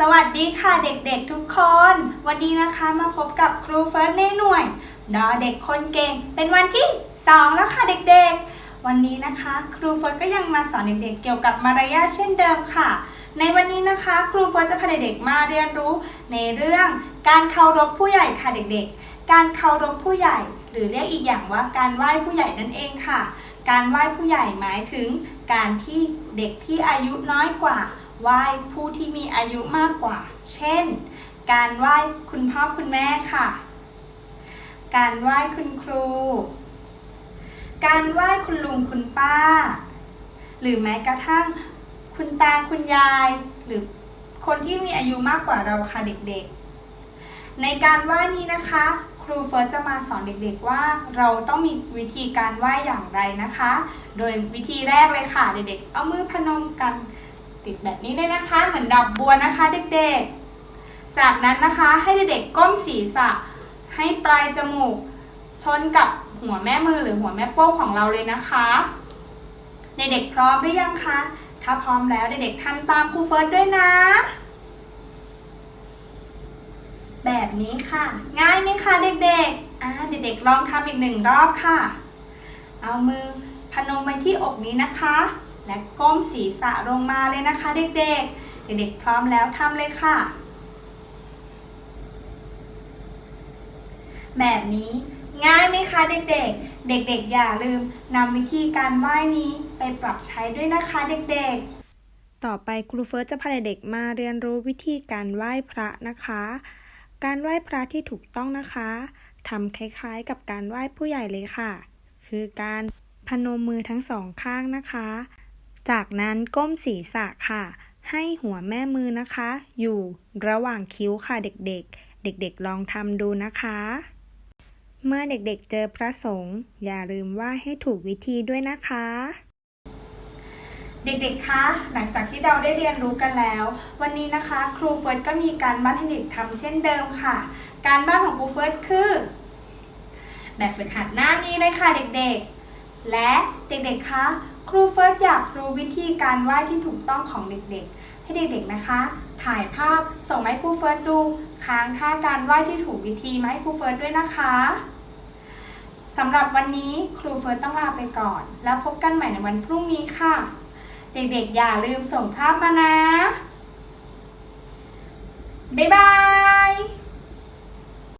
สวัสดีค่ะเด็กๆทุกคน วันนี้นะคะมาพบกับครูเฟิร์สในหน่วยดอเด็กคนเก่ง เป็นวันที่ 2 แล้วค่ะเด็กๆ วันนี้นะคะ ครูเฟิร์สก็ยังมาสอนเด็กๆ เกี่ยวกับมารยาทเช่นเดิมค่ะ ในวันนี้นะคะ ครูเฟิร์สจะพาเด็กๆมาเรียนรู้ในเรื่องการเคารพผู้ใหญ่ค่ะเด็กๆ การเคารพผู้ใหญ่ หรือเรียกอีกอย่างว่าการไหว้ผู้ใหญ่นั่นเองค่ะ การไหว้ผู้ใหญ่หมายถึง การที่เด็กที่อายุน้อยกว่า ไหว้ผู้ที่มีอายุมากกว่า เช่น การไหว้คุณพ่อคุณแม่ค่ะ การไหว้คุณครู การไหว้คุณลุงคุณป้า หรือแม้กระทั่งคุณตาคุณยาย หรือคนที่มีอายุมากกว่าเราค่ะเด็กๆ ในการไหว้นี้นะคะ ครูเฟิร์สจะมาสอนเด็กๆว่าเราต้องมีวิธีการไหว้อย่างไรนะคะ โดยวิธีแรกเลยค่ะ เด็กๆ เอามือพนมกัน ติดแบบนี้เลยนะคะ เหมือนดอกบัวนะคะเด็กๆ จากนั้นนะคะให้เด็กๆก้มศีรษะ ให้ปลายจมูก ชนกับหัวแม่มือหรือหัวแม่โป้งของเราเลยนะคะเด็กๆพร้อมหรือยังคะ ถ้าพร้อมแล้วเด็กๆทำตามครูเฟิร์สด้วยนะ แบบนี้ค่ะ ง่ายไหมคะเด็กๆอ่าเด็กๆลองทำอีกหนึ่งรอบค่ะ เอามือพนมไว้ที่อกนี้นะคะ และก้มศีรษะลงมาเลยนะคะ เด็กๆ เด็กๆพร้อมแล้วทำเลยค่ะ แบบนี้ง่ายไหมคะเด็กๆ เด็กๆ อย่าลืมนำวิธีการไหว้นี้ไปปรับใช้ด้วยนะคะเด็กๆ ต่อไปครูเฟิร์สจะพาเด็กๆมาเรียนรู้วิธีการไหว้พระนะคะ การไหว้พระที่ถูกต้องนะคะทำคล้ายๆ กับการไหว้ผู้ใหญ่เลยค่ะ คือการพนมมือทั้งสองข้างนะคะ จากนั้นก้มศีรษะค่ะ ให้หัวแม่มือนะคะ อยู่ระหว่างคิ้วค่ะเด็กๆ เด็กๆลองทำดูนะคะ เมื่อเด็กๆเจอพระสงฆ์อย่าลืมไหว้ให้ถูกวิธีด้วยนะคะเด็กๆ คะ หลังจากที่เราได้เรียนรู้กันแล้ว วันนี้นะคะ ครูเฟิร์สก็มีการบ้านให้เด็กทำเช่นเดิมค่ะ การบ้านของครูเฟิร์สคือ แบบฝึกหัดหน้านี้เลยค่ะเด็กๆ และเด็กๆ คะ ครูเฟิร์สอยากรู้วิธีการไหว้ที่ถูกต้องของเด็กๆ ให้เด็กๆ นะคะ ถ่ายภาพส่งมาให้ครูเฟิร์สดู ค้างท่าการไหว้ที่ถูกวิธีมาให้ครูเฟิร์สด้วยนะคะสำหรับวันนี้ครูเฟิร์สต้องลาไปก่อน แล้วพบกันใหม่ในวันพรุ่งนี้ค่ะ เด็กๆ อย่าลืมส่งภาพมานะ บ๊ายบาย